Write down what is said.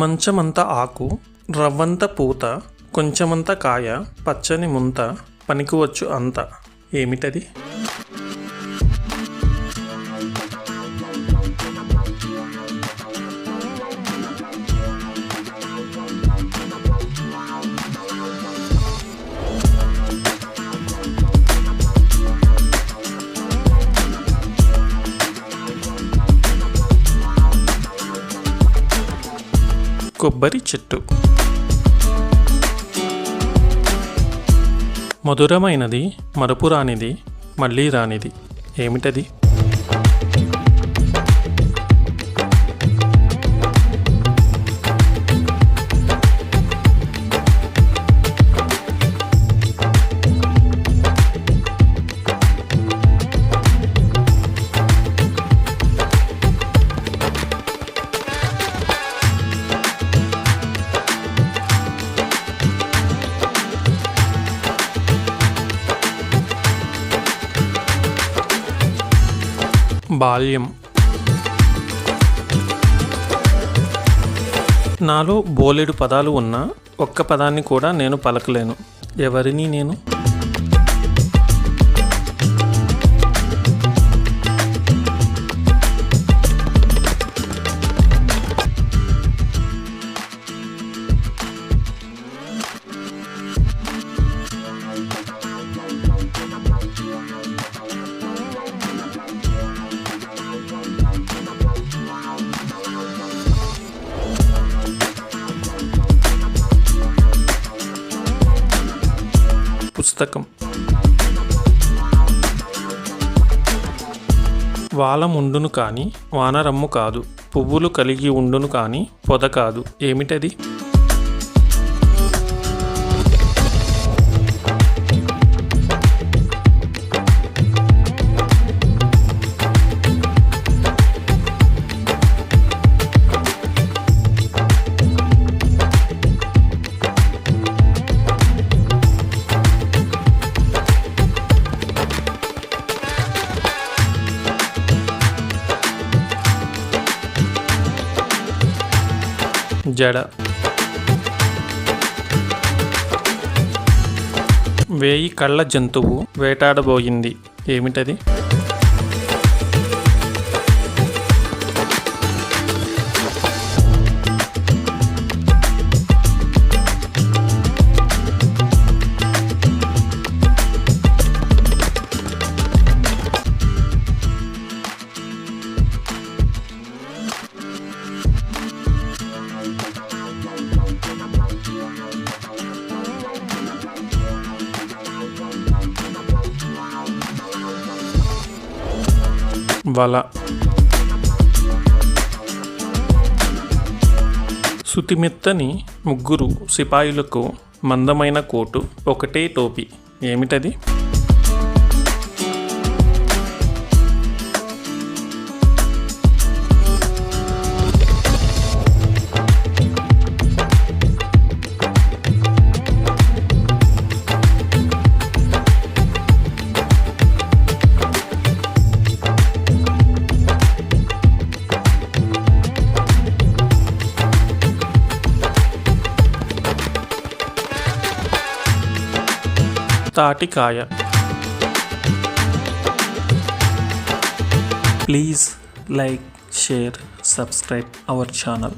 మంచమంత ఆకు రవ్వంత పూత కొంచెమంత కాయ పచ్చని ముంత పనికివచ్చు అంత. ఏమిటది? కొబ్బరి చెట్టు. మధురమైనది మరపురానిది మళ్ళీ రానిది. ఏమిటది? బాల్యం. నాలో బోలెడు పదాలు ఉన్నా ఒక్క పదాన్ని కూడా నేను పలకలేను. ఎవరిని నేను? పుస్తకం. వాలముండును కాని వానరమ్ము కాదు. పువ్వులు కలిగి ఉండును కాని పొద కాదు. ఏమిటది? జడ. వేయి కళ్ళ జంతువు వేటాడబోయింది. ఏమిటది? వల సుతిమెత్తని ముగ్గురు సిపాయిలకు మందమైన కోటు ఒకటే టోపీ. ఏమిటది? తాటికాయ. Please like share subscribe our channel